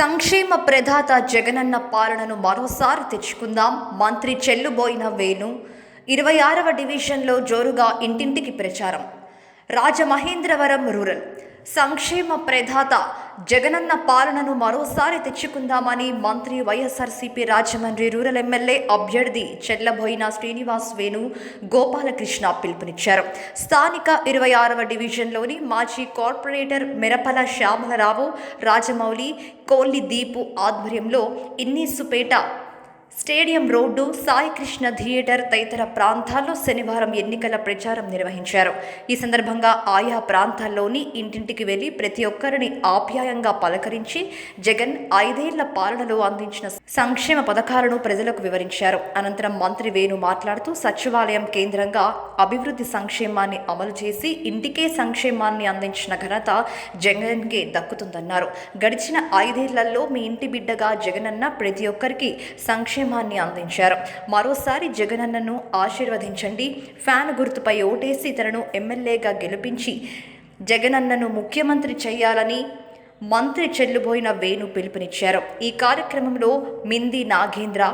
సంక్షేమ ప్రదాత జగనన్న పాలనను మరోసారి తెచ్చుకుందాం. మంత్రి చెల్లుబోయిన వేణు ఇరవై ఆరవ డివిజన్లో జోరుగా ఇంటింటికి ప్రచారం. రాజమహేంద్రవరం రూరల్ సంక్షేమ ప్రదాత జగనన్న పాలనను మరోసారి తెచ్చుకుందామని మంత్రి వైఎస్ఆర్సీపీ రాజమండ్రి రూరల్ ఎమ్మెల్యే అభ్యర్థి చెల్లబోయిన శ్రీనివాస్ వేణు గోపాలకృష్ణ పిలుపునిచ్చారు. స్థానిక ఇరవై ఆరవ డివిజన్లోని మాజీ కార్పొరేటర్ మెరపల శ్యామలరావు రాజమౌళి కోల్లి దీపు ఆధ్వర్యంలో Innispeta stadium road Saikrishna theatre తదితర ప్రాంతాల్లో శనివారం ఎన్నికల ప్రచారం నిర్వహించారు. ఈ సందర్భంగా ఆయా ప్రాంతాల్లోని ఇంటింటికి వెళ్ళి ప్రతి ఒక్కరిని ఆప్యాయంగా పలకరించి జగన్ ఐదేళ్ళ పాలనలో అందించిన సంక్షేమ పథకాలను ప్రజలకు వివరించారు. అనంతరం మంత్రి వేణు మాట్లాడుతూ సచివాలయం కేంద్రంగా అభివృద్ధి సంక్షేమాన్ని అమలు చేసి ఇంటికే సంక్షేమాన్ని అందించిన ఘనత జగన్కే దక్కుతుందన్నారు. గడిచిన ఐదేళ్ళలో మీ ఇంటి బిడ్డగా జగనన్న ప్రతి ఒక్కరికి సంక్షేమ సంక్షేమాన్ని అందించారు. మరోసారి జగనన్నను ఆశీర్వదించండి. ఫ్యాన్ గుర్తుపై ఓటేసి తనను ఎమ్మెల్యేగా గెలిపించి జగనన్నను ముఖ్యమంత్రి చేయాలని మంత్రి చెల్లుబోయిన వేణు పిలుపునిచ్చారు. ఈ కార్యక్రమంలో మింది నాగేంద్ర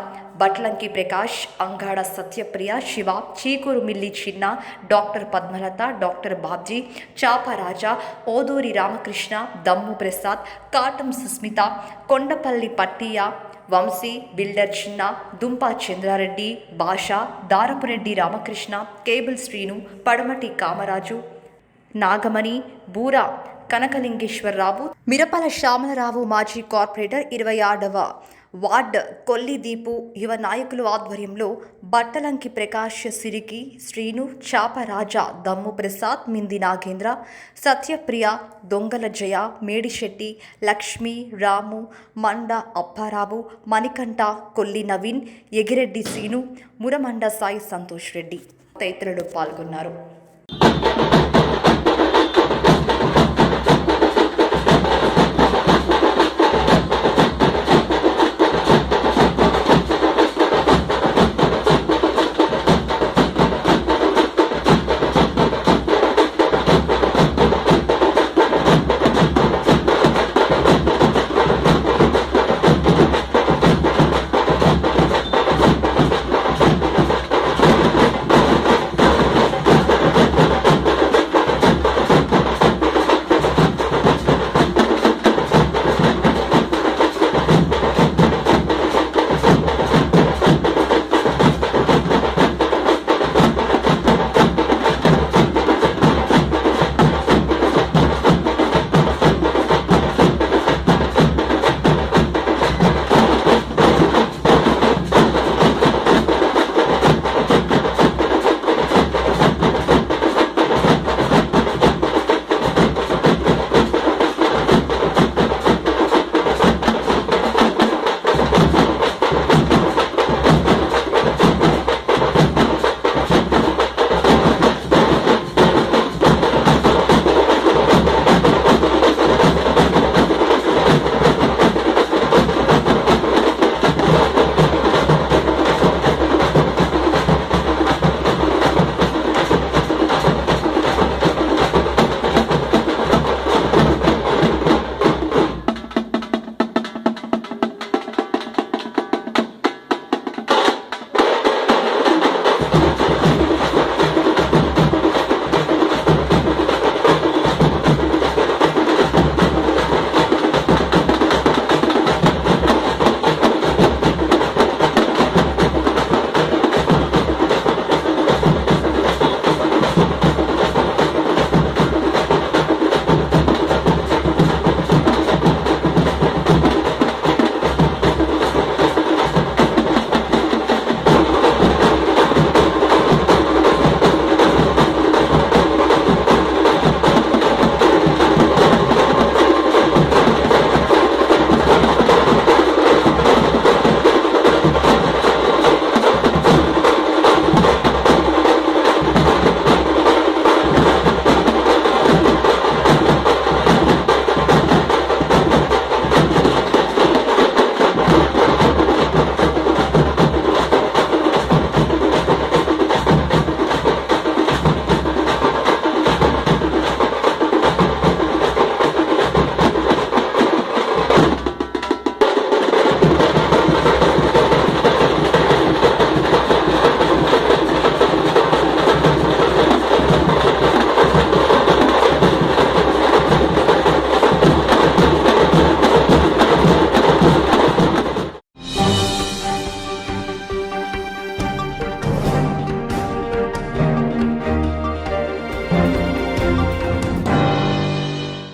బట్లంకి ప్రకాష్ అంగాడ సత్యప్రియ శివ చీకూరు మిల్లి చిన్న doctor Padmalatha doctor Babji Chaparaja Oduri Ramakrishna Dammu Prasad Katam Susmitha Kondapalli Pattiya Vamsi builder చిన్న దుంపా చంద్రారెడ్డి భాష దారపురెడ్డి రామకృష్ణ కేబుల్ శ్రీను పడమటి కామరాజు నాగమణి బూరా కనకలింగేశ్వరరావు మిరపల శ్యామలరావు మాజీ కార్పొరేటర్ ఇరవై ఆరవ వార్డ్ కొల్లిదీపు యువ నాయకులు ఆధ్వర్యంలో బట్టలంకి ప్రకాష్ సిరికి శ్రీను చాపరాజా దమ్ము ప్రసాద్ మింది నాగేంద్ర సత్యప్రియ దొంగల జయ మేడిశెట్టి లక్ష్మి రాము మండ అప్పారావు మణికంఠ కొల్లి నవీన్ ఎగిరెడ్డి శ్రీను మురమండ సాయి సంతోష్ రెడ్డి తదితరులు పాల్గొన్నారు.